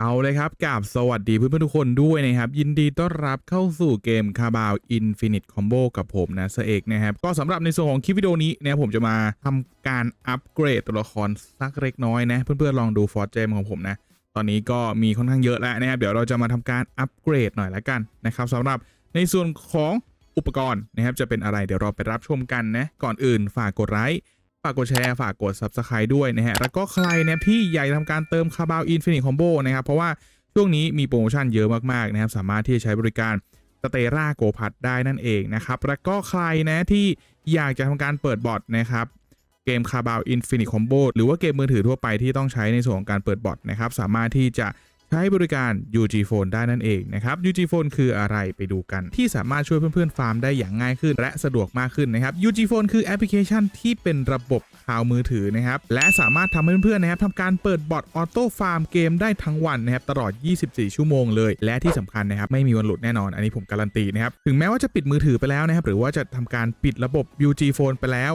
เอาเลยครับกับสวัสดีเพื่อนๆทุกคนด้วยนะครับ ยินดีต้อนรับเข้าสู่เกมคาบาวอินฟินิตคอมโบกับผมนะเสเอกนะครับ ก็สำหรับในส่วนของคลิปวิดีโอนี้นะครับผมจะมาทำการอัปเกรดตัวละครสักเล็กน้อยนะ เพื่อนๆลองดูฟอร์เจมของผมนะ ตอนนี้ก็มีค่อนข้างเยอะแล้วนะครับ เดี๋ยวเราจะมาทำการอัปเกรดหน่อยละกันนะครับสำหรับในส่วนของอุปกรณ์นะครับจะเป็นอะไรเดี๋ยวเราไปรับชมกันนะก่อนอื่นฝากกดไลค์ากกดแชร์ฝากกด Subscribe ด้วยนะฮะแล้วก็ใครเนี่ยที่อยากทำการเติมคาบาวอินฟินิตคอมโบนะครับเพราะว่าช่วงนี้มีโปรโมชั่นเยอะมากๆนะครับสามารถที่จะใช้บริการสเตราโกพัดได้นั่นเองนะครับแล้วก็ใครนะที่อยากจะทำการเปิดบอทนะครับเกมคาบาวอินฟินิตคอมโบหรือว่าเกมมือถือทั่วไปที่ต้องใช้ในส่วนของการเปิดบอทนะครับสามารถที่จะ ใช้บริการ UG Phone ได้นั่นเองนะครับ UG Phone คืออะไรไปดูกัน ที่สามารถช่วยเพื่อนๆฟาร์มได้อย่างง่ายขึ้น และสะดวกมากขึ้นนะครับ UG Phone คือแอปพลิเคชันที่เป็นระบบข่าวมือถือนะครับ และสามารถทำให้เพื่อนๆนะครับทำการเปิดบอทออโต้ฟาร์มเกมได้ทั้งวันนะครับตลอด 24 ชั่วโมงเลย และที่สำคัญนะครับไม่มีวันหลุดแน่นอน อันนี้ผมการันตีนะครับ ถึงแม้ว่าจะปิดมือถือไปแล้วนะครับหรือว่าจะทำการปิดระบบ UG Phone ไปแล้ว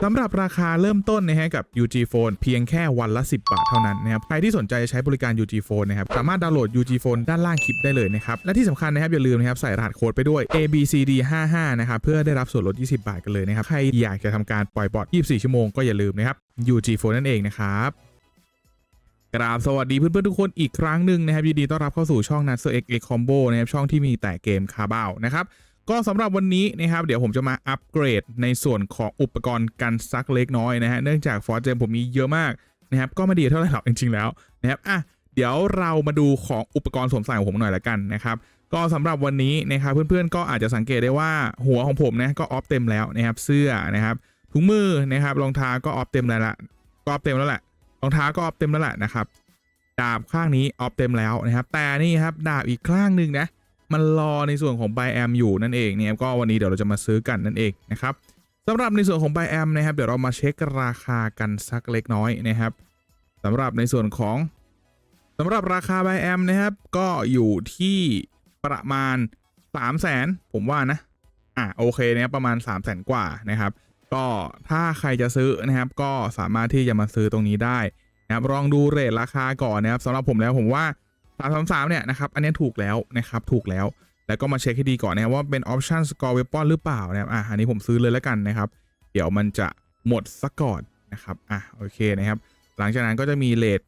สำหรับราคาเริ่มต้นนะฮะกับ UG Phone เพียงแค่วันละ 10 บาทเท่านั้นนะครับใครที่สนใจใช้บริการ UG Phone นะครับสามารถดาวน์โหลด UG Phone ด้านล่างคลิปได้เลยนะครับและที่สำคัญนะครับอย่าลืมนะครับใส่รหัสโค้ดไปด้วย ABCD 55 นะครับเพื่อได้รับส่วนลด 20 บาทกันเลยนะครับใครอยากจะทำการปล่อยบอท24 ชั่วโมงก็อย่าลืมนะครับ UG Phone นั่นเองนะครับกราบสวัสดีเพื่อนๆทุกคนอีกครั้งหนึ่งนะครับยินดีต้อนรับเข้าสู่ช่อง n a t s e r X X Combo นะครับช่องที่มีแต่เกมคาบ้านะครับ ก็สำหรับวันนี้นะครับเดี๋ยวผมจะมาอัปเกรดในส่วนของอุปกรณ์กันซักเล็กน้อยนะฮะเนื่องจากฟอร์เจมผมมีเยอะมากนะครับก็ไม่ดีเท่าไหร่หรอกจริงๆแล้วนะครับอะเดี๋ยวเรามาดูของอุปกรณ์สวมใส่ของผมหน่อยละกันนะครับก็สำหรับวันนี้นะครับเพื่อนๆก็อาจจะสังเกตได้ว่าหัวของผมนะก็ออฟเต็มแล้วนะครับเสื้อนะครับถุงมือนะครับรองเท้าก็ออฟเต็มแล้วละก็ออฟเต็มแล้วแหละรองเท้าก็ออฟเต็มแล้วแหละนะครับดาบข้างนี้ออฟเต็มแล้วนะครับแต่นี่ครับดาบอีกข้างหนึ่งนะ มันรอในส่วนของ b บแอมอยู่นั่นเองเนี่ยก็วันนี้เดี๋ยวเราจะมาซื้อกันนั่นเองนะครับสำหรับในส่วนของ b บแอมนะครับเดี๋ยวเรามาเช็คราคากันสักเล็กน้อยนะครับสำหรับในส่วนของสำหรับราคา b บแอมนะครับก็อยู่ที่ประมาณ 3 0 0แสนผมว่านะอะโอเคนะครับประมาณ 3 0 0แสนกว่านะครับก็ถ้าใครจะซื้อนะครับก็สามารถที่จะมาซื้อตรงนี้ได้นะครับลองดูเรทราคาก่อนนะครับสำหรับผมแล้วผมว่า 333เนี่ยนะครับ อันนี้ถูกแล้วนะครับ ถูกแล้ว แล้วก็มาเช็คให้ดีก่อนนะครับว่าเป็นออปชันสกอร์เวปอนหรือเปล่านะครับ อะอันนี้ผมซื้อเลยแล้วกันนะครับ เดี๋ยวมันจะหมดซะก่อนนะครับ อะโอเคนะครับ หลังจากนั้นก็จะมีเลท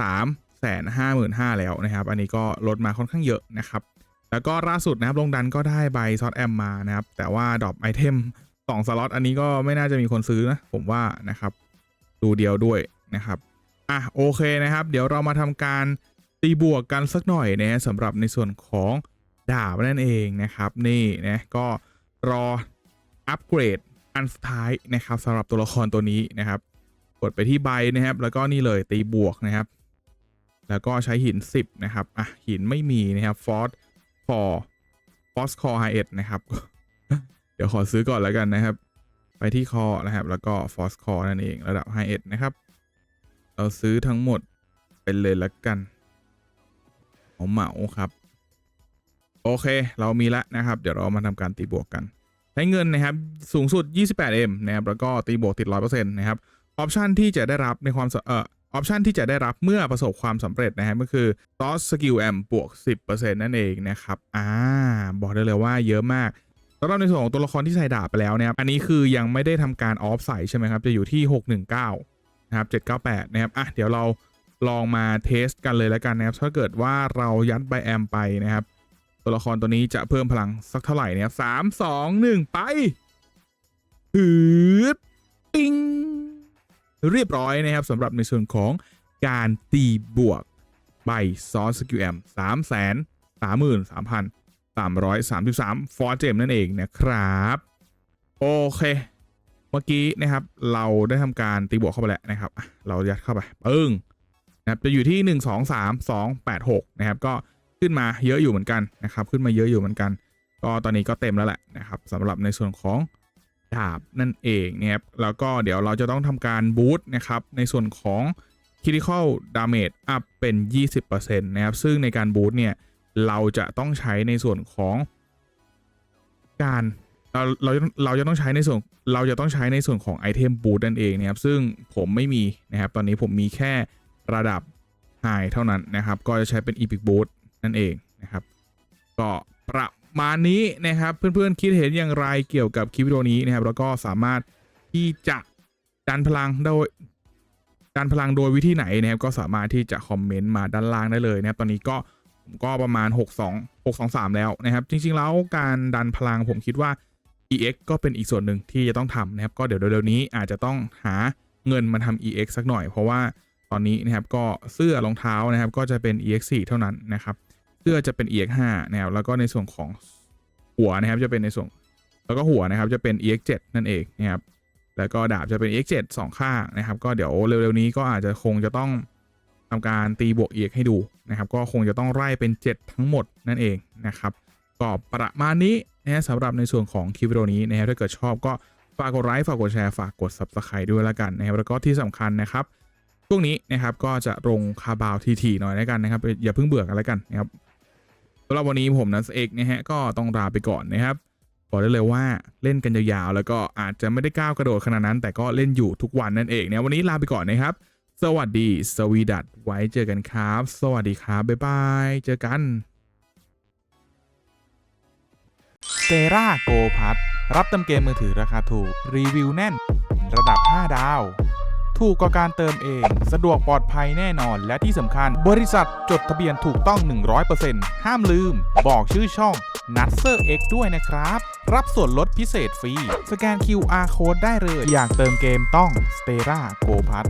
สามแสนห้าหมื่นห้าแล้วนะครับ อันนี้ก็ลดมาค่อนข้างเยอะนะครับ แล้วก็ล่าสุดนะครับลงดันก็ได้ใบซอสแอมมานะครับ แต่ว่าดรอปไอเทมสองสล็อตอันนี้ก็ไม่น่าจะมีคนซื้อนะผมว่านะครับ ดูเดียวด้วยนะครับ อะโอเคนะครับ เดี๋ยวเรามาทำการ ตีบวกกันสักหน่อยนะสำหรับในส่วนของดาบนั่นเองนะครับ นี่นะก็รออัปเกรดอันสุดท้ายนะครับสำหรับตัวละครตัวนี้นะครับ กดไปที่ใบนะครับ แล้วก็นี่เลยตีบวกนะครับ แล้วก็ใช้หิน 10 นะครับอะหินไม่มีนะครับฟอสฟอร์ฟอสคอไฮเอ็ดนะครับ เดี๋ยวขอซื้อก่อนแล้วกันนะครับ ไปที่คอนะครับ แล้วก็ฟอสคอนั่นเองระดับไฮเอ็ดนะครับ เราซื้อทั้งหมดเป็นเลยละกัน เหมาครับ โอเค เรามีแล้วนะครับ เดี๋ยวเรามาทำการตีบวกกัน ใช้เงินนะครับ สูงสุด 28M นะครับ แล้วก็ตีบวกติด 100%นะครับ ออปชันที่จะได้รับในความสเอ่อออปชันที่จะได้รับเมื่อประสบความสำเร็จนะครับก็คือ t o s Skill m บวก 10%นั่นเองนะครับ อ่า บอกได้เลยว่าเยอะมากสำหรับในส่วนของตัวละครที่ใส่ดาบไปแล้วนะครับ อันนี้คือยังไม่ได้ทำการออฟใส่ใช่ไหมครับ จะอยู่ที่ 619 นะครับ 798 นะครับ อะ เดี๋ยวเรา ลองมาเทสกันเลยแล้วกันนะครับ ถ้าเกิดว่าเรายัดไบแอมไปนะครับ ตัวละครตัวนี้จะเพิ่มพลังสักเท่าไหร่เนี่ยสามสองหนึ่งไปหืดปิงเรียบร้อยนะครับสำหรับในส่วนของการตีบวกใบซอสสกิลแอมสามแสนสามหมื่นสามพันสามร้อยสามสิบสามฟอร์เจมนั่นเองนะครับโอเคเมื่อกี้นะครับเราได้ทำการตีบวกเข้าไปแล้วนะครับ เรายัดเข้าไปปึ้ง นะครับจะอยู่ที่ 1 2 3 2 8 6 นะครับ ก็ขึ้นมาเยอะอยู่เหมือนกันนะครับ ขึ้นมาเยอะอยู่เหมือนกัน ก็ตอนนี้ก็เต็มแล้วแหละนะครับสำหรับในส่วนของดาบนั่นเองนะครับแล้วก็เดี๋ยวเราจะต้องทำการบูตนะครับในส่วนของ critical damage up เป็น 20%นะครับ ซึ่งในการบูทเนี่ยเราจะต้องใช้ในส่วนของการเราเราเราจะต้องใช้ในส่วนเราจะต้องใช้ในส่วนของไอเทมบูทนั่นเองนะครับ ซึ่งผมไม่มีนะครับ ตอนนี้ผมมีแค่ ระดับ High เท่านั้นนะครับ ก็จะใช้เป็น Epic Boost นั่นเองนะครับ ก็ประมาณนี้นะครับ เพื่อนๆ คิดเห็นอย่างไรเกี่ยวกับคลิปวิดีโอนี้นะครับ แล้วก็สามารถที่จะดันพลังโดยดันพลังโดยวิธีไหนนะครับ ก็สามารถที่จะคอมเมนต์มาด้านล่างได้เลยนะครับ ตอนนี้ก็ผมก็ประมาณ 62 623 แล้วนะครับ จริง ๆ แล้วการดันพลังผมคิดว่า EX ก็เป็นอีกส่วนหนึ่งที่จะต้องทำนะครับ ก็เดี๋ยวเร็วๆนี้อาจจะต้องหาเงินมาทำ EX สักหน่อย เพราะว่า ตอนนี้นะครับก็เสื้อรองเท้านะครับก็จะเป็น EX 4 เท่านั้นนะครับ เสื้อจะเป็น EX 5 นะครับแล้วก็ในส่วนของหัวนะครับจะเป็นในส่วนแล้วก็หัวนะครับจะเป็น EX 7 นั่นเองนะครับแล้วก็ดาบจะเป็น EX 7สองข้างนะครับ ก็เดี๋ยวเร็วๆนี้ก็อาจจะคงจะต้องทำการตีบวก EX ให้ดูนะครับ ก็คงจะต้องไล่เป็น 7 ทั้งหมดนั่นเองนะครับก็ประมาณนี้นะฮะสำหรับในส่วนของคลิปวิดีโอนี้นะครับถ้าเกิดชอบก็ฝากกดไลค์ฝากกดแชร์ฝากกด Subscribe ด้วยละกันนะครับแล้วก็ที่สำคัญนะครับ ช่วงนี้นะครับก็จะลงคาบาวทีๆหน่อยแล้วกันนะครับ อย่าเพิ่งเบื่อกันแล้วกันนะครับสำหรับวันนี้ผมนัสเอกนะฮะก็ต้องลาไปก่อนนะครับบอกได้เลยว่าเล่นกันยาวๆ แล้วก็อาจจะไม่ได้ก้าวกระโดดขนาดนั้น แต่ก็เล่นอยู่ทุกวันนั่นเองเนะวันนี้ลาไปก่อนนะครับ สวัสดี สวีดัตไว้เจอกันครับ สวัสดีครับ บ๊ายบาย เจอกันเซราโกพัทรับเติมเกมมือถือราคาถูก รีวิวแน่น ระดับ 5 ดาว ถูกกว่าการเติมเอง สะดวกปลอดภัยแน่นอน และที่สำคัญ บริษัทจดทะเบียนถูกต้อง 100%ห้ามลืม บอกชื่อช่อง n u t s e r X ด้วยนะครับ รับส่วนลดพิเศษฟรี สแกน QR Code ได้เลย อยากเติมเกมต้อง s t e r a Go p a t